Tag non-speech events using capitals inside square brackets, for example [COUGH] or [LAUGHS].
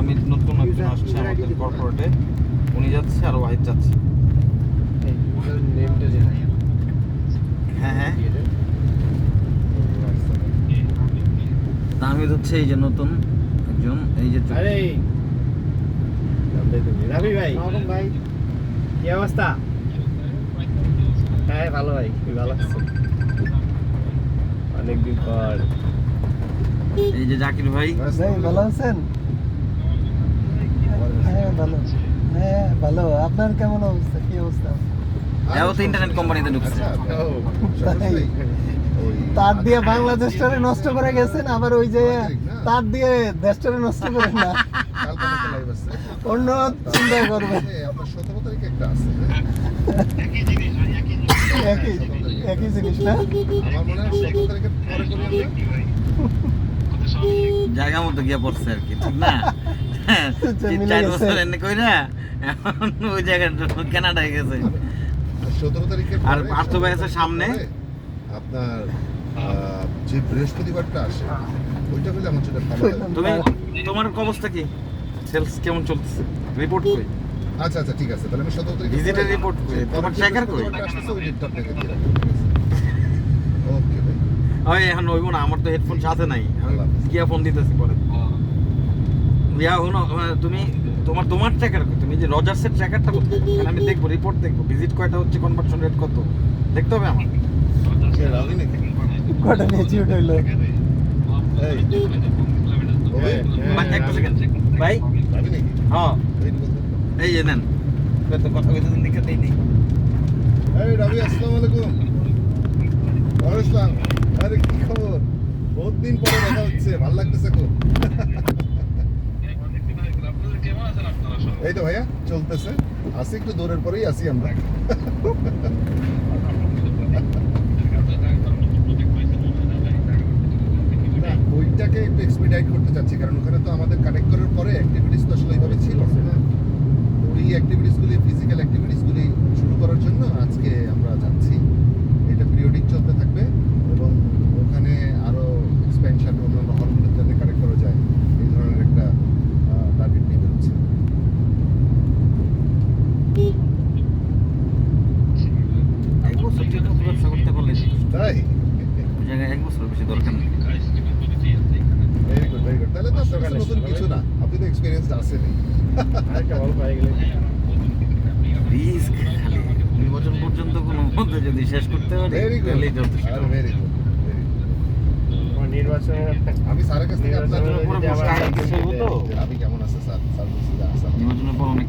আমি নতুন একজন আসছে আমাদের কর্পোরেটে উনি যাচ্ছে আর ওয়াইফ যাচ্ছে। হ্যাঁ হ্যাঁ। হচ্ছে এই যে নতুন একজন এই যে চলে- আরে রাবি ভাই ভাই। কি অবস্থা? হ্যাঁ ভালো ভাই তুই ভালো আছিস? অনেকদিন পর। এই যে জাকির ভাই। ভাই ভালো আছেন? হ্যাঁ ভালো। হ্যাঁ ভালো। আপনার কেমন অবস্থা? কি অবস্থা? এও তো ইন্টারনেট কোম্পানিতে ঢুকছে। তার দিয়ে বাংলাদেশটারে নষ্ট করে গেছেন আবার ওই যে তার দিয়ে দেশটারে নষ্ট করেন না? অন্য চিন্তা করবেন। একই একই জিনিস। না? জায়গা মতো গিয়ে পড়ছে আর কি ঠিক না? তিন চার বছর এনে কই এখন ওই জায়গাটা কানাডায় গেছে। সতেরো তারিখে আর পার্থ ভাই আছে সামনে। আপনার যে বৃহস্পতিবারটা আসে ওইটা হলে আমার জন্য ভালো তুমি তোমার অবস্থা কি? সেলস কেমন চলতেছে? রিপোর্ট কই? আচ্ছা আচ্ছা ঠিক আছে তাহলে আমি সতেরো তারিখে Visitor report কই? তোমার tracker কই? ওই ডেটটা আপনাকে দিয়ে ওকে ভাই ওই এখন হইব না আমার তো হেডফোন সাথে নাই। আমি আল্লাহ ফোন দিতেছি পরে। ইয়া আহ, তুমি তোমার তোমার ট্র্যাকার তুমি যে রজার্সের ট্র্যাকারটা আমি দেখব রিপোর্ট দেখব। ভিজিট কয়টা হচ্ছে কনভার্সন রেট কত? দেখতে হবে আমার কটা নিয়ে চিউট হইল? ভাই, একটা সেকেন্ড ভাই। হ্যাঁ। এই যে নেন। তো কথা কইতে লিখে দেই নি। এই রাবি আসসালামু আলাইকুম। ওয়ালাইকুম আরে কি খবর? বহুত দিন পরে দেখা হচ্ছে ভালো লাগতেছে খুব। [LAUGHS] এই তো ভাইয়া, চলতেছে। আসি একটু দূরের পরেই আসি আমরা। ওইটাকে একটু এক্সপিডাইট করতে চাচ্ছি, কারণ ওখানে তো আমাদের কানেক্ট করার পরে অ্যাক্টিভিটিস তো আসলে এইভাবে ছিল। না ওই অ্যাক্টিভিটিসগুলি ফিজিক্যাল অ্যাক্টিভিটিসগুলি শুরু করার জন্য আজকে আমরা যাচ্ছি এটা পিরিয়ডিক চলতে থাকবে এবং ওখানে আরও এক্সপেনশন অন্যান্য হলগুলোর যাতে কানেক্ট করা যায় এই ধরনের একটা টার্গেট নিয়ে বেরোচ্ছে এক বছর ঠিক মতো ব্যবসা করতে পারলে তাই? এক বছর বেশি দরকার নেই। ভেরি গুড ভেরি গুড তাহলে তো আপনার নতুন কিছু না। আপনি তো এক্সপিরিয়েন্স আছেনই আরেকটা অল্প গেলে। রিস্ক খালি। নির্বাচন পর্যন্ত কোনো মধ্যে যদি শেষ করতে পারি ভেরি যথেষ্ট। ভেরি গুড আমার নির্বাচনের আমি স্যারের কাছ থেকে আপনার আপনি কেমন আছে স্যার?